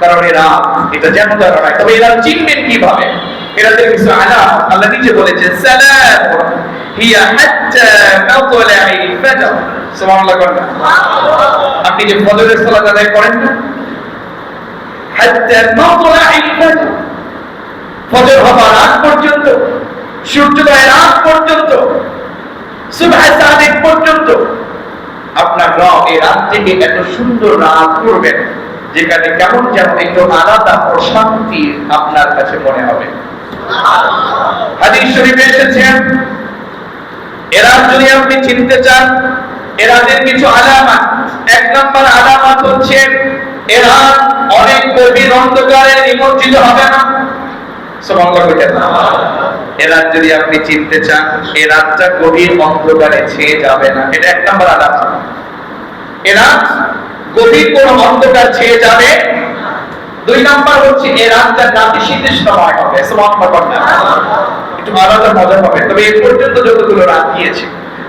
কারণ এরা এটা তারা নয় তবে এরা চিনবেন কীভাবে? এরাদের কিছু আলাম আল্লাহ নিজে বলেছেন সালাম হিয়া হাত্তা ফাজর। সুবহানাল্লাহ করেন আপনি যে ফজরের সালাত আদায় করেন না? হাত্তা ফাজর। ফজর আগ পর্যন্ত, সূর্যোদয়ের আগ পর্যন্ত, সুবহ সাদিক পর্যন্ত আপনার রব এই রাত থেকে এত সুন্দর রাত করবেন। যেখানে কেমন যেমন একটু আলাদা প্রশান্তি আপনার কাছে মনে হবে। হাদিস এরা যদি আপনি চিনতে চান, এরাদের কিছু আলামত। এক নম্বর আলামত হচ্ছে, এরা অনেক গভীর অন্ধকারে নিমজ্জিত হবে না। যদি আপনি চিনতে চান, এ অন্ধকারে যাবে না। এটা এক নম্বর আলামত। এ রাত গভীর কোন অন্ধকার ছেয়ে যাবে। দুই নাম্বার হচ্ছে, এ রাতটা নাতি শীতের সময় হবে সুবহানাল্লাহ কইতেন না একটু আলাদা মজা হবে, তবে এই পর্যন্ত যতগুলো রাত গিয়েছে,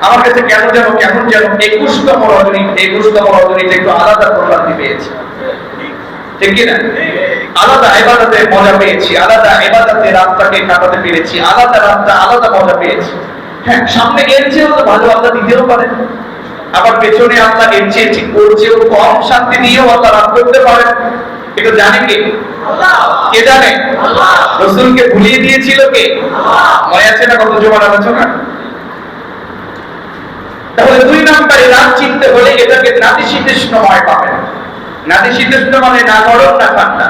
আমার কাছে কেন যেন, কেমন যেন একুশতম রজনী, একুশতম রজনীতে একটু আলাদা প্রশান্তি পেয়েছি। ঠিক কি না? আলাদা এবাদতে মজা পেয়েছি, আলাদা এবাদতে রাতটাকে কাটাতে পেরেছি, আলাদা রাতটা আলাদা মজা পেয়েছি। হ্যাঁ সামনে এর চেয়েও তো ভালো আল্লাহ দিতেও পারেন। আবার পেছনে আল্লাহ চেয়ে ঠিক ওর চেয়েও কম শান্তি দিয়েও আল্লাহ রাত করতে পারেন। এটা জানে কে? কে জানে? রসুলকে ভুলিয়ে দিয়েছিল কে? মনে আছে না কত জোয়ার আলোচনা? তাহলে দুই নম্বরে রাত চিনতে হলে এটাকে নাতিশীতোষ্ণ সময় পাবেন। নাতিশীতোষ্ণ মানে না গরম, না ঠান্ডা।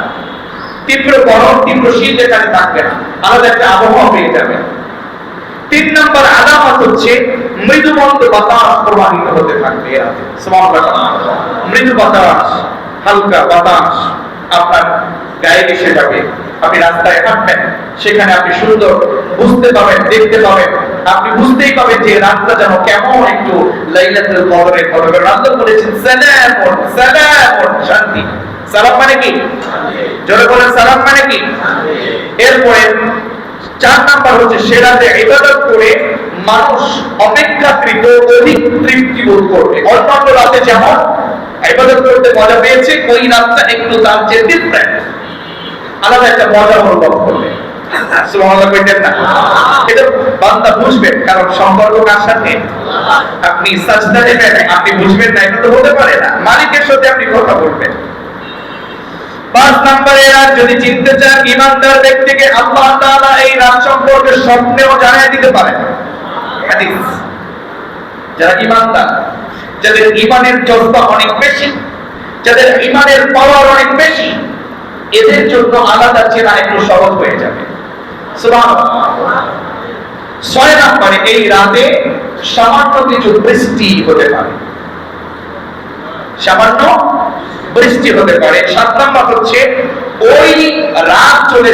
তীব্র গরম, তীব্র শীত এখানে থাকবে না। আলাদা একটা আবহাওয়া পেয়ে যাবে তিন নম্বর আলামত হচ্ছে মৃদুমন্দ বাতাস প্রবাহিত হতে থাকবে। মৃদু বাতাস হালকা বাতাস আপনার গায়ে এসে যাবে। আপনি রাস্তায় হাঁটবেন সেখানে আপনি সুন্দর বুঝতে পাবেন দেখতে পাবেন। আপনি বুঝতেই পাবেন যে রাতটা যেন কেমন একটু লাইলাতুল কদরের কদরের রাত বলেছেন সালামুন সালামুন শান্তি। সালাম মানে কি? জোরে বলেন সালাম মানে কি? এরপরে চার নাম্বার হচ্ছে সে রাতে ইবাদত করে মানুষ অপেক্ষাকৃত অধিক তৃপ্তি বোধ করবে। অন্যান্য রাতে যেমন ইবাদত করতে মজা পেয়েছে, ওই রাতটা একটু তার চেয়ে ডিফারেন্ট আলাদা একটা মজা অনুভব করবে। বুঝবেন, কারণ সম্পর্ক আপনি আপনি বুঝবেন তো হতে পারে না। মালিকের সাথে আপনি পাঁচ যদি চিনতে চান, ইমানদার ব্যক্তিকে আল্লাহ এই রাত সম্পর্কে স্বপ্নেও জানিয়ে দিতে পারেন। যারা ইমানদার যাদের ইমানের জজ্বা অনেক বেশি, যাদের ইমানের পাওয়ার অনেক বেশি, এদের জন্য আলাদা চেনা একটু সহজ হয়ে যাবে। ছয় নম্বরে, এই রাতে সামান্য কিছু বৃষ্টি হতে পারে। সামান্য বৃষ্টি হতে পারে। সাত নম্বর হচ্ছে ওই রাত চলে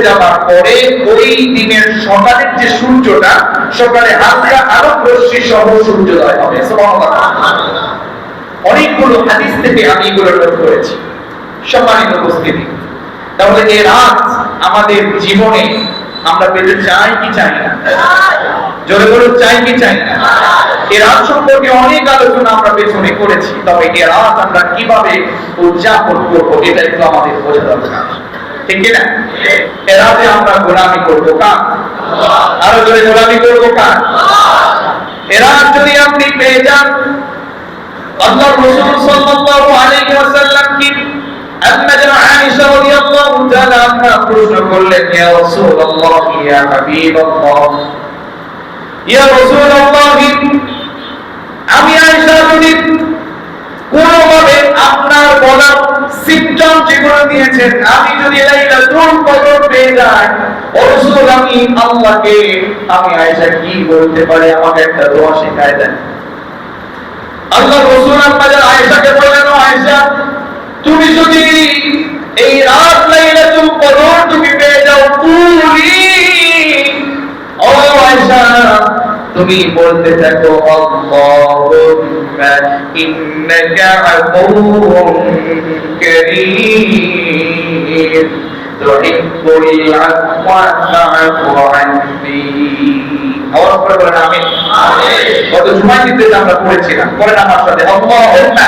পরে ওই দিনের সকালের যে সূর্যটা, সকালে হালকা আলোক রশ্মি সহ সূর্যোদয় হবে। অনেকগুলো হাদিস থেকে আমি এগুলো করেছি। সম্মানিত উপস্থিতি। তাহলে রাত আমাদের জীবনে আমরা পেতে চাই কি চাই না? জোরে বলে চাই কি চাই না? এ রাত সম্পর্কে অনেক আলোচনা আমরা পেছনে করেছি, তবে এ রাত আমরা কীভাবে উদযাপন করব, এটা একটু আমাদের বোঝা দরকার। ঠিক কি না এ রাতে আমরা গোলামি করব কার? আরও জোরে গোলামি করব কার? এ যদি আমি আয়েশা যদি কোনোভাবে আপনার বলার সিম্পটম যেগুলো দিয়েছেন আমি যদি লাইলাতুল কদর পেয়ে যাই ও আমি আল্লাহকে, আমি আয়েশা কি বলতে পারে, আমাকে একটা দোয়া শেখায় দেন। আল্লাহ রসুল আপনাদের আয়েশাকে বললেন আয়েশা, তুমি যদি এই রাত লাইলাতুল কদর তুমি তুমি বলতে থাকো আল্লাহুম্মা ইন্নাকা আফুউম আমার পড়েছিলাম পড়েন আমার সাথে আল্লাহুম্মা।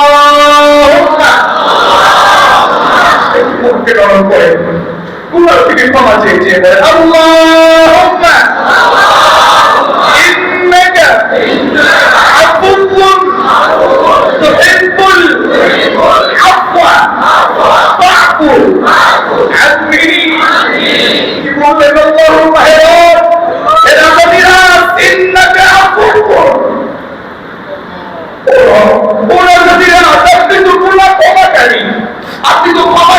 মুখকে নরম করে। গুনাহ থেকে ক্ষমা চেয়ে চেয়ে আল্লাহ ইন্নাকা আফুউন তুহিব্বুল আফওয়া ফাআফু আন্নি কি বললেন আল্লাহুম্মা হে রব হে রাব্বিনা ইন্নাকা আফুউন ওরা যদি আপনি তো গুনাহ ক্ষমাকারী আপনি তো ক্ষমাশীল তো হিব্বুল আফওয়া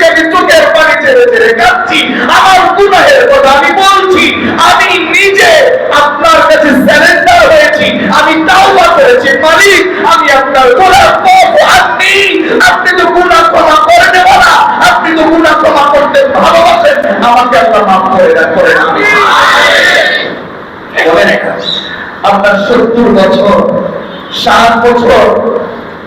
না আমি চোখের পানি ছেড়ে ছেড়ে কাঁদছি। আমার গুনাহের কথা আমি বলছি। আমি নিজে আপনার কাছে সারেন্ডার হয়েছি। আমি তাওবা করেছি, মালিক। আমি আপনার গোলাম আপনি। আপনি তো গুনাহ ক্ষমা করে দেব না। আপনি তো গুনাহ ক্ষমা করতে ভালোবাসেন। আমাকে আল্লাহ মাফ করে করেন আমি আপনার সত্তর বছর, ষাট বছর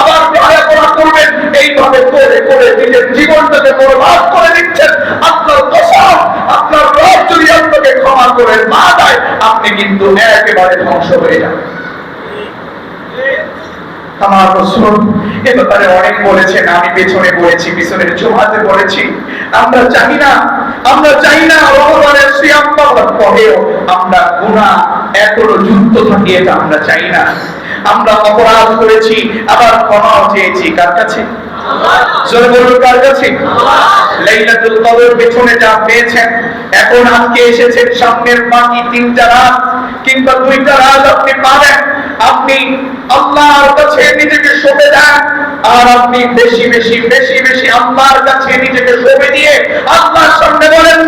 আবার পড়াশোনা করবেন। এইভাবে করে করে নিজের জীবনটাকে বরবাদ করে দিচ্ছেন। আপনার কসম, আপনার রব যদি আপনাকে ক্ষমা করে মা দেয়, আপনি কিন্তু একেবারে ধ্বংস হয়ে যাবেন। আমার রসুল এ ব্যাপারে অনেক বলেছেন, আমি পেছনে বলেছি পিছনের জমাতে বলেছি আমরা জানি না, আমরা চাই না রহমানের পাওয়ার পরেও আমরা গুনাহ এখনও যুক্ত থাকি, এটা আমরা চাই না। আমরা অপরাধ করেছি, আবার ক্ষমাও চেয়েছি। কার কাছে? আর আপনি বেশি বেশি কাছে দিয়ে বলেন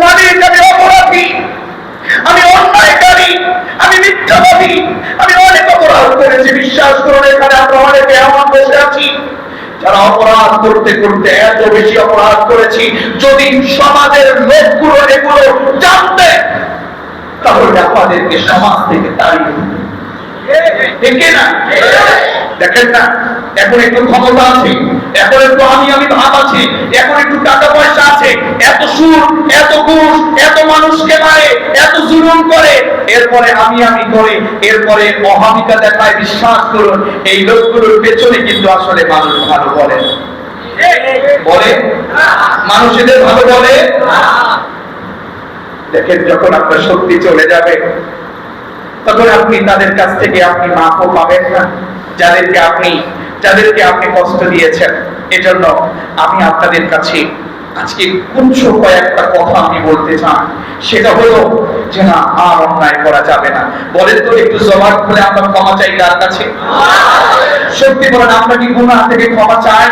আমি অন্যায়কারী আমি মিথ্যাবাদী আমি অনেক করেছি বিশ্বাস করুন, এখানে আমরা অনেকে এমন বসে আছি, যারা অপরাধ করতে করতে এত বেশি অপরাধ করেছি, যদি সমাজের লোকগুলো এগুলো জানতে, তাহলে আমাদেরকে সমাজ থেকে তাড়িয়ে। ঠিক না দেখেন না, এখন একটু ক্ষমতা আছে, এখন একটু আমি আমি ভাব আছে, এখন একটু টাকা পয়সা আছে, এত সুর, এত ঘুষ, এত মানুষকে মারে, এত জুলুম করে, এরপরে আমি আমি করে, এরপরে অহামিকা দেখায় বিশ্বাস করুন, এই লোকগুলোর পেছনে কিন্তু আসলে মানুষ ভালো বলে। বলে? মানুষ এদের ভালো বলে? দেখেন যখন আপনার শক্তি চলে যাবে, তখন আপনি তাদের কাছ থেকে আপনি মাফও পাবেন না। যাদেরকে আপনি যাদেরকে আপনি কষ্ট দিয়েছেন এজন্য আমি আপনাদের কাছে আজকে কুচ্ছ কয়েকটা কথা আমি বলতে চাই সেটা হলো যে না, আর অন্যায় করা যাবে না। বলেন তো, একটু জবাব খুলে আমরা ক্ষমা চাই কার কাছে? সত্যি বলেন, আমরা কি গুনাহ থেকে ক্ষমা চাই?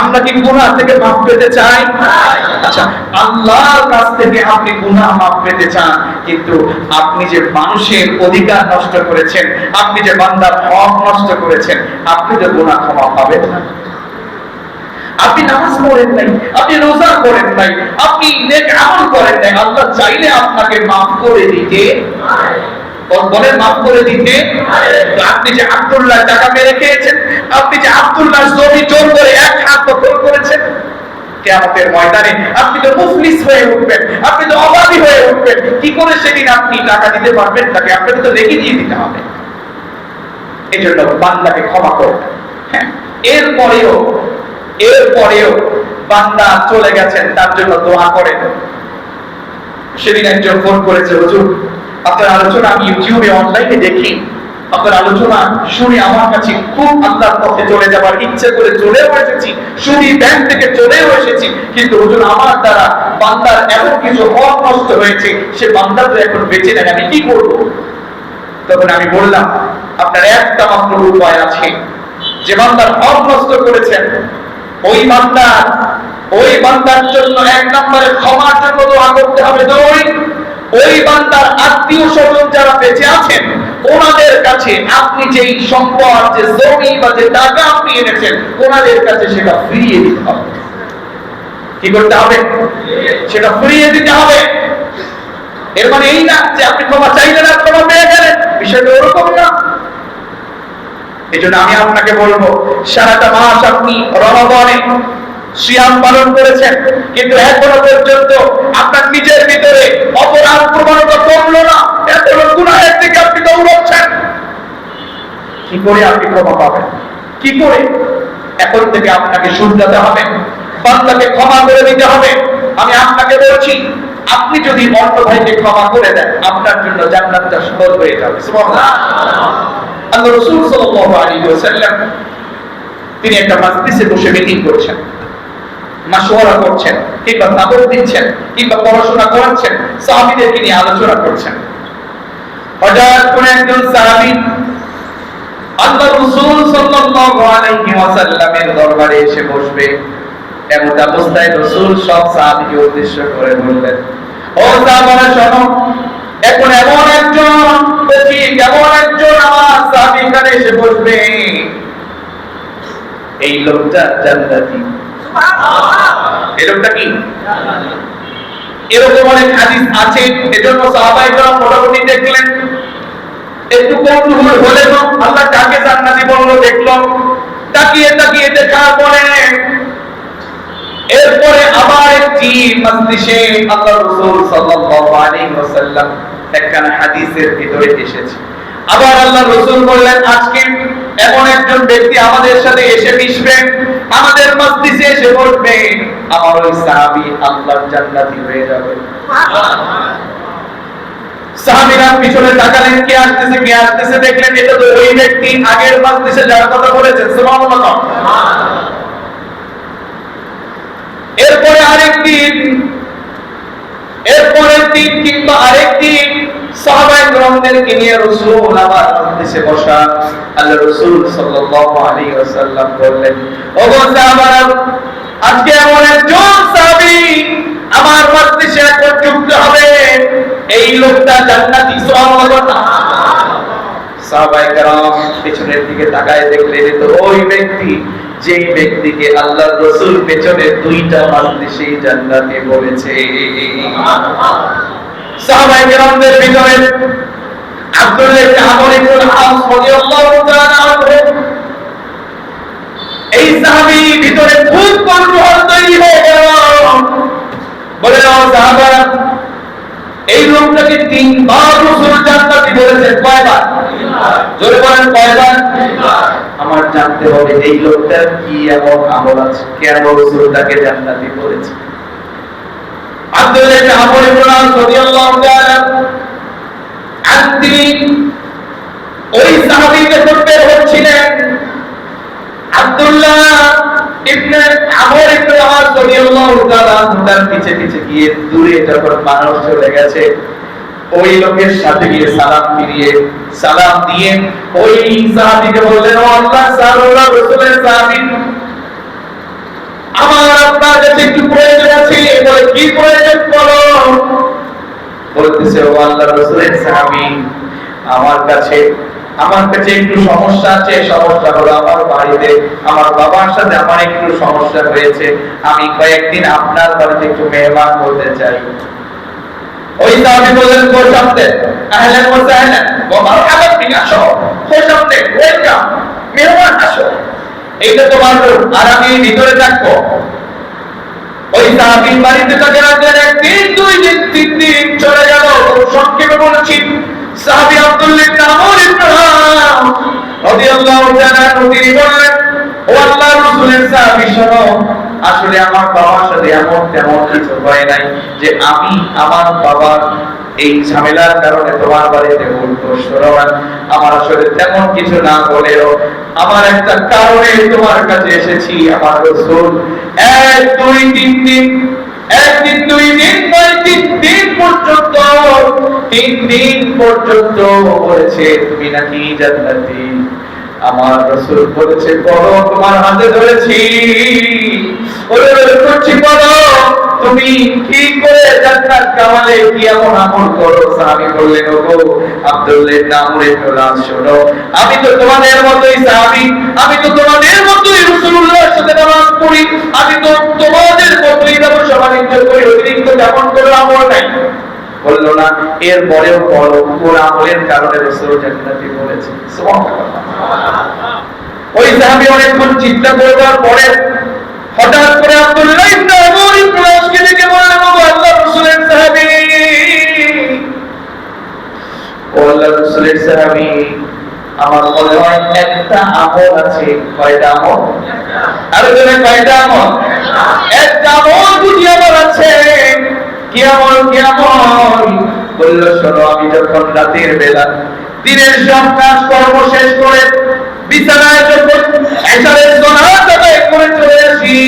আমরা কি গুনাহ থেকে মাফ পেতে চাই? আচ্ছা আল্লাহর কাছ থেকে আপনি গুনাহ মাফ পেতে চান, কিন্তু আপনি যে মানুষের অধিকার নষ্ট করেছেন, আপনি যে বান্দার হক নষ্ট করেছেন, আপনি যে গুনাহ ক্ষমা পাবেন না। আপনি নামাজ পড়েন নাই, আপনি রোজা করেন নাই, আপনি নেক আমল করেন নাই, আল্লাহ চাইলে আপনাকে মাফ করে দিতে বলেন মাফ করে দিতে আপনি যে আব্দুল্লাহ টাকা মেরে খেয়েছেন, আপনি যে আব্দুল্লাহ জমি জোর করে এক হাত দখল করেছেন, কেয়ামতের ময়দানে আপনি তো মুফলিস হয়ে উঠবেন, আপনি তো অভাবী হয়ে উঠবেন, কি করে সেদিন আপনি টাকা দিতে পারবেন তাকে? আপনাকে তো রেখে দিয়ে দিতে হবে। এই জন্য বান্দাকে ক্ষমা করবেন হ্যাঁ এরপরেও এরপরেও বান্দা চলে গেছেন, তার জন্য দোয়া করেন। সেদিন একজন ফোন করেছে, হুজুর, আপনার আলোচনা আমি ইউটিউবে, অনলাইনে দেখি। আপনার আলোচনা শুনে আমার কাছে খুব আল্লাহর পথে চলে যাবার ইচ্ছে করে চলেও এসেছি শুনি ব্যাংক থেকে চলেও এসেছি। কিন্তু হুজুর, আমার দ্বারা বান্দার এমন কিছু হক নষ্ট হয়েছে, সে বান্দা তো এখন বেঁচে নেয় আমি কি করব? তখন আমি বললাম, আপনার একটা মাত্র উপায় আছে। যে বান্দার হক নষ্ট করেছেন ওই বান্দার ওই বান্দার জন্য এক নম্বরে ক্ষমার জন্য দোয়া করতে হবে দুই ওই বান্দার আত্মীয় স্বজন যারা বেঁচে আছেন, ওনাদের কাছে আপনি যেই সম্পদ, যে জমি বা যে টাকা আপনি এনেছেন, ওনাদের কাছে সেটা ফিরিয়ে দিতে হবে। কি করতে হবে? সেটা ফিরিয়ে দিতে হবে। এর মানে এই না যে আপনি ক্ষমা চাইলেন আর ক্ষমা পেয়ে গেলেন। বিষয়টা ওরকম না। এই জন্য আমি আপনাকে বলব, সারাটা মাস আপনি রমাবনে সিয়াম পালন করেছেন, কিন্তু এখনও পর্যন্ত আপনার নিজের ভিতরে অপরাধ প্রবণতা কমলো না। এখনও গুনাহের দিকে আপনি কি করে আপনি ক্ষমা পাবেন? কি করে? এখন থেকে আপনাকে শুনতে হবে, বান্দাকে ক্ষমা করে দিতে হবে। আমি আপনাকে বলছি আপনি যদি অন্য ভাইকে ক্ষমা করে দেন, আপনার জন্য জান্নাতটা সহজ হয়ে যাবে। আল্লাহ রাসূল সাল্লাল্লাহু আলাইহি ওয়াসাল্লাম, তিনি একটা মজলিসে বসে মিটিং করছেন। মাসওয়ারা করছেন, কিংবা তাবর দিচ্ছেন, কিংবা পড়াশোনা করাচ্ছেন, সাহাবীদেরকে নিয়ে আলোচনা করছেন। হঠাৎ করে একজন সাহাবী আল্লাহ রাসূল সাল্লাল্লাহু আলাইহি ওয়াসাল্লামের দরবারে এসে বসবে। এমন অবস্থায় রাসূল সব সাহাবীকে উদ্দেশ্য করে বললেন ও সাহাবারা শোনো এখন এমন একজন এমন একজন আমার সাহাবী এখানে এসে বসবে। এই লোকটা জান্নাতি। এই লোকটা কি? এরকম অনেক হাদিস আছে এজন্য সাহাবাইরা মোটামুটি দেখলেন। একটু কৌতূহল হলে আল্লাহ কাকে জান্নাতি বলল দেখল। তাকিয়ে তাকিয়ে দেখার পরে এরপরে আবার একটি মজলিসে আল্লাহ রাসূল সাল্লাল্লাহু আলাইহি ওয়াসাল্লাম একখানা হাদিসের ভিতরে এসেছে। আবার আল্লাহ রসুল বললেন, আজকে এমন একজন ব্যক্তি আমাদের সাথে এসে মিশবে, আমাদের মসজিদে এসে বসবে। আমার ওই সাহাবী আল্লাহর জান্নাতি হয়ে যাবে। সাহাবীরা পিছনে তাকালেন, কে আসতেছে কে আসতেছে দেখলেন, এটা তো ওই ব্যক্তি আগের মসজিদে যার কথা বলেছেন, সুবহানাল্লাহ। এরপরে এরপরের দিন কিংবা এই লোকটা জান্নাতি পিছনের দিকে তাকায় দেখলেন ওই ব্যক্তি। যেই ব্যক্তিকে আল্লাহ রসুল পেছনে দুইটা মজলিসে জান্নাতি বলেছে। এই সাহাবী ভিতরে খুব কৌতূহল তৈরি হয়ে গেল। বলে ও এই লোকটাকে তিনবার রসুল কয়বার? জোরে বলেন কয়বার? আমার জানতে হবে এই লোকটার কি এমন আমল আছে? কেন রসুল তাকে জান্নাতি বলেছে আব্দুল্লাহ ইবনে আমর ইবনে আস রাদিয়াল্লাহু তাআলা ওই সাহাবী যখন বের হচ্ছিলেন আব্দুল্লাহ ইবনে আমর ইবনে রাদিয়াল্লাহু তাআলা তার পিছে পিছে গিয়ে দূরে যখন মানুষ চলে গেছে ওই লোকের সাথে গিয়ে সালাম ফিরিয়ে, সালাম দিয়ে ওই সাহাবীকে বললেন, ও আল্লাহ আলাইহি রাসূলের সাহাবী আমার আপনার কাছে একটু প্রয়োজন আছে, বলে, কি প্রয়োজন বলো? বলতেছে, ও আল্লাহ, রাসূলের সাহাবী, আমার কাছে আমার কাছে একটু সমস্যা আছে, সমস্যা হলো আমার বাড়িতে, আমার বাবার সাথে আমার একটু সমস্যা হয়েছে, আমি কয়েকদিন আপনার বাড়িতে একটু মেহমান করতে চাই। ওই সাহাবী খোশ আমদে আহলান সাহলান আসো ওয়েলকাম, মেহমান আসো। এইটা তোমার রুম আর আমি ভিতরে থাকব। ওই বাড়িতে তাকে রাখলেন একদিন, দুই দিন, তিন দিন চলে গেল সংক্ষেপে বলেছি। সাহাবী আব্দুল্লাহ ইবনে আমর ইবনে হাম রাদিয়াল্লাহু তাআলা তিনি বললেন, ও আল্লাহর রাসূলের সাহাবী, শোনো, আসলে আমার বাবার এমন তেমন কিছু হয় নাই যে আমি আমার বাবার এই ঝামেলার কারণে তোমার বাড়িতে আমার আসলে তেমন কিছু না বলেও আমার একটা কারণে তোমার কাছে এসেছি, আমার রসুল। এক, দুই, তিন দিন একদিন দুই দিন, নয় তিন দিন পর্যন্ত, তিন দিন পর্যন্ত বলেছে তুমি নাকি জান্নাতি। আমার রসুল বলেছে, বলো, তোমার হাতে ধরেছি। করছি তুমি কি করে জান্নাত কামালে? কি এমন আমল করো? বললেন, ওগো, আব্দুল্লাহ শোনো। আমি তো তোমাদের মতোই সাহাবী। আমি তো তোমাদের মতোই রাসূলুল্লাহর সাথে নামাজ পড়ি। আমি তো তোমাদের মতোই ব্যবসা বাণিজ্য করি। অতিরিক্ত তেমন করে আমল নাই। বলল না। এর পরেও বড় কোন আমলের কারণে রসুল জান্নাতি বলেছে। ওই সাহাবী অনেকক্ষণ চিন্তা করবার পরে হঠাৎ করে আব্দুল্লাহ ইবনে আমর ইবনে আসকে বললেন ও আল্লাহ রাসূলের সাহাবী। ও আল্লাহ রাসূলের সাহাবী, আমার মনে একটা আমল আছে। কয়টা আমল আরও জনে কয়টা আমল একটা আমল বুঝি আমার আছে। কি কেমন বলল, শোনো, আমি যখন রাতের বেলা দিনের সব কাজ কর্ম শেষ করে বিছানায় যখন এসারের আদায় করে চলে আসি।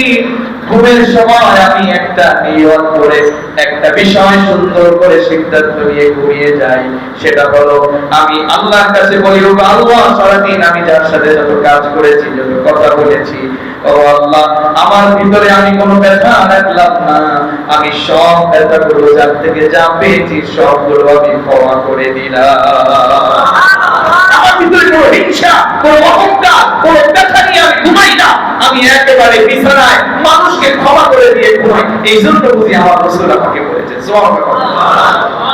ঘুমের সময় আমি একটা নিয়ত করে একটা বিষয় সুন্দর করে সিদ্ধান্ত নিয়ে ঘুমিয়ে যাই। সেটা হলো আমি আল্লাহর কাছে বলি ও আল্লাহ সারাদিন আমি যার সাথে যত কাজ করেছি যত কথা বলেছি ও আল্লাহ আমার ভিতরে আমি কোনো ব্যথা রাখলাম না। আমি সব ব্যথাগুলো যার থেকে যা পেয়েছি সবগুলো আমি ক্ষমা করে দিলাম। আমার ভিতরে কোনো হিংসা কোনো অহংকার কোনো ব্যথা আমি একেবারে বিছানায় মানুষকে ক্ষমা করে দিয়ে ঘুমাই। এই জন্য বুঝি আমার রসুল আমাকে বলেছে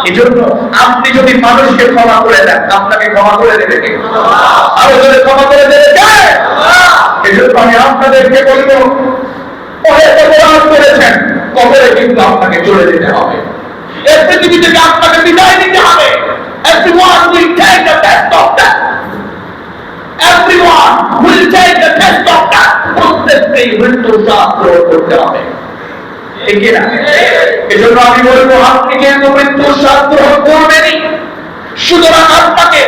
এই জন্য আপনি যদি মানুষকে ক্ষমা করে দেন আপনাকে ক্ষমা করে দেবে কে? আরও যদি ক্ষমা করে দেবে কে? এই জন্য আমি আপনাদেরকে বলব অনেক অপরাধ করেছেন কবরে কিন্তু আপনাকে চলে যেতে হবে। এই পৃথিবী থেকে আপনাকে বিদায় নিতে হবে everyone will take the test of that everyone will take the test of that. প্রত্যেককেই মৃত্যুর স্বাদ গ্রহণ করতে এজন্য আমি বলব মৃত্যুর সুতরাং আপনাকে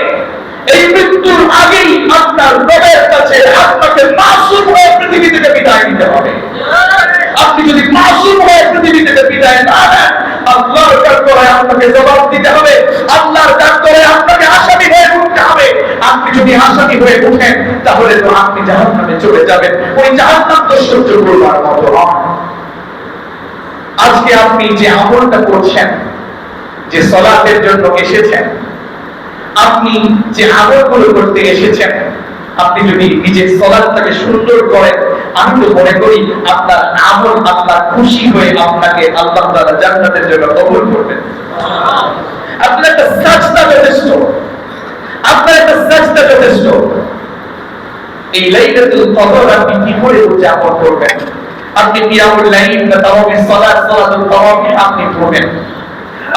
এই মৃত্যুর আগেই আপনার রবের কাছে আপনাকে মাসুম হয়ে পৃথিবী থেকে বিদায় নিতে হবে। আপনি যদি মাসুম হয়ে পৃথিবী থেকে বিদায় না নেন, আল্লাহর কাঠগড়ায় আপনাকে জবাব দিতে হবে যদি আসামি হয়ে উঠেন তাহলে তো আপনি জাহান্নামে চলে যাবেন। ওই জাহান্নাম তো সহ্য করবার মতো আজকে আপনি যে আমলটা করছেন, যে সলাতের জন্য এসেছেন, আপনি যে আমলগুলো করতে এসেছেন, আপনি যদি নিজের সলাদটাকে সুন্দর করেন, আমি তো মনে করি আপনার আমল আপনার খুশি হয়ে আপনাকে আল্লাহ তাআলা জান্নাতের জন্য কবুল করবেন। আপনার একটা সাজদা যথেষ্ট। আপনার একটা সাজদা যথেষ্ট। এই লাইলাতুল কদর আপনি কি করে উদযাপন করবেন? আপনি কিয়ামুল লাইল বা তাওয়াফি সালাত, সালাতুল তাওয়াফি আপনি পড়বেন।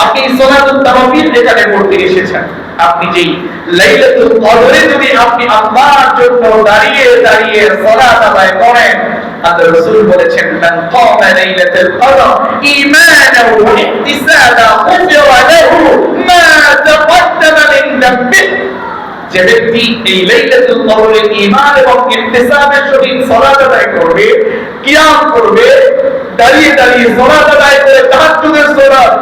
আপনি সালাতুল তাওয়াফির যেখানে পড়তে এসেছেন, আপনি যেই লাইলাতুল কদরে যদি আপনি আল্লাহর জন্য দাঁড়িয়ে দাঁড়িয়ে সালাত আদায় করেন আল্লাহ রাসূল বলেছেন, মান কামা লাইলাতুল কদর ঈমানান ওয়া ইহতিসাবা লাহু মা তাকদ্দামা যে ব্যক্তি এই লাইলাতুল কদরে ঈমান এবং ইহতিসাবের সহিত সালাত আদায় করবে, কিয়াম করবে, দাঁড়িয়ে দাঁড়িয়ে সালাত আদায় করে তাহাজ্জুদের সালাত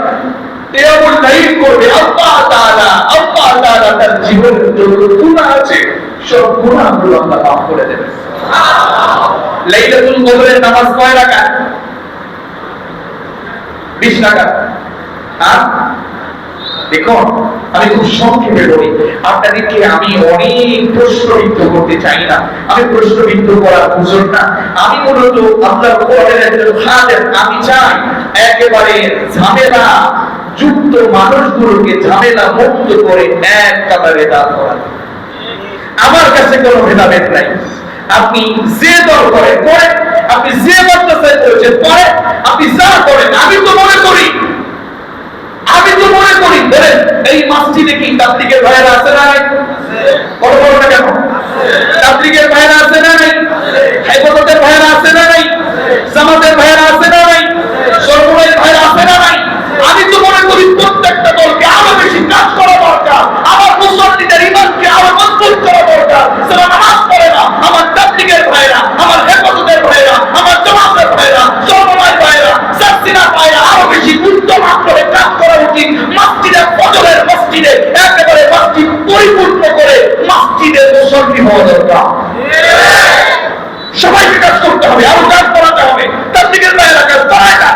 কিয়ামুল লাইল করবে, আল্লাহ তাআলা আল্লাহ তাআলা তার জীবনের যত গুনাহ আছে, সব গুনাহগুলো আল্লাহ মাফ করে দেবেন। লাইলাতুল কদরের নামাজ কয় রাকাত? 20 রাকাত। হ্যাঁ? দেখুন আমি খুব সংক্ষেপে বলি, আপনাদেরকে আমি অনেক প্রশ্নবিদ্ধ করতে চাই না। আমি প্রশ্নবিদ্ধ করার বুঝুন না। আমি মূলত আপনার কোরআনের একজন খাদেম আমি চাই, একেবারে ঝামেলা যুক্ত মানুষগুলোকে ঝামেলা মুক্ত করে এক কাতারে দাঁড় করা আমার কাছে কোনো ভেদাভেদ নাই। আপনি যে দল করে করেন আপনি যে মাদ্রাসায় পড়েছেন পড়ে আপনি যা করেন, আমি তো মনে করি করি ধরেন এই মাসজিদে কি তাবলিগের ভাইয়েরা আছে না নাই? বড় বড় না কেন? তাবলিগের ভাইয়েরা আছে না নাই? হাইকোর্টের ভাইয়েরা আছে না নাই? জামাতের ভাইয়েরা আছে না ফজরের মসজিদে একেবারে মসজিদ পরিপূর্ণ করে মসজিদের মুসল্লি হওয়া দরকার। সবাইকে কাজ করতে হবে, আরও কাজ করাতে হবে। তার দিকে ভাইয়েরা কাজ বাড়ায় না,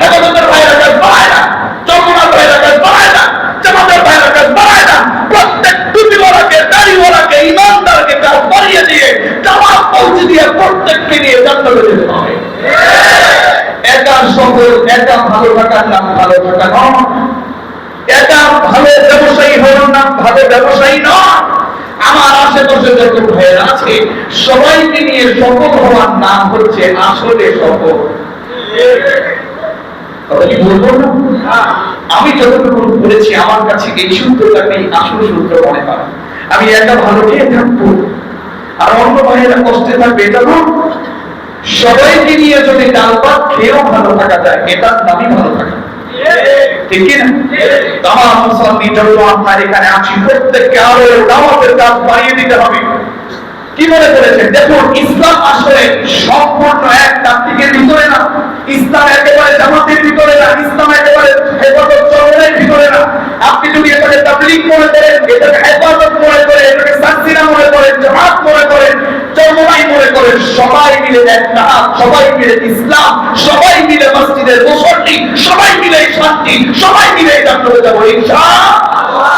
হেফাজতের ভাইয়েরা কাজ বাড়ায় না চন্দ্রনাথ ভাইয়েরা কাজ বাড়ায় না, জামাতের ভাইয়েরা কাজ বাড়ায় না। প্রত্যেক টুপিওয়ালাকে দাড়িওয়ালাকে ইমানদারকে কাজ বাড়িয়ে দিয়ে জামাত পৌঁছে দিয়ে প্রত্যেককে নিয়ে জান্নাতে যেতে হবে। একা সফল, একা ভালো থাকার নাম ভালো থাকা নয়। ভালো ব্যবসায়ী হওয়ার নাম ভালো ব্যবসায়ী নয়। আমার আশেপাশে যত ভাইয়েরা আছে, সবাইকে নিয়ে সফল হওয়ার নাম হচ্ছে আসলে সফল না? আমি যতটুকু বলেছি, আমার কাছে এই সূত্রটা নেই, আসল সূত্র মনে হয় আমি একা ভালো খেয়ে থাকব। আর অন্য ভাইয়েরা কষ্টে থাকবে, এটা না সবাইকে নিয়ে যদি ডাল ভাত খেয়েও ভালো থাকা যায়, এটার নামই ভালো থাকা। ঠিক এখানে দিতে হবে কি করেছেন দেখুন ইসলাম আসলে সম্পূর্ণ এক তাত্ত্বিকের ভিতরে না ইসলাম একেবারে জামাতের ভিতরে না, ইসলাম একেবারে হেফাজত চরমের ভিতরে না। আপনি যদি এটাকে তাবলিগ মনে করেন, এটাকে হেফাজত মনে করেন, এটাকে সানসিনা মনে করেন, জামাত মনে করেন চরমাই মনে করেন, সবাই মিলে এক নাম সবাই মিলে ইসলাম, সবাই মিলে মসজিদের মুসল্লি, সবাই মিলে শান্তি, সবাই মিলে জান্নাতে যাব, ইনশাআল্লাহ।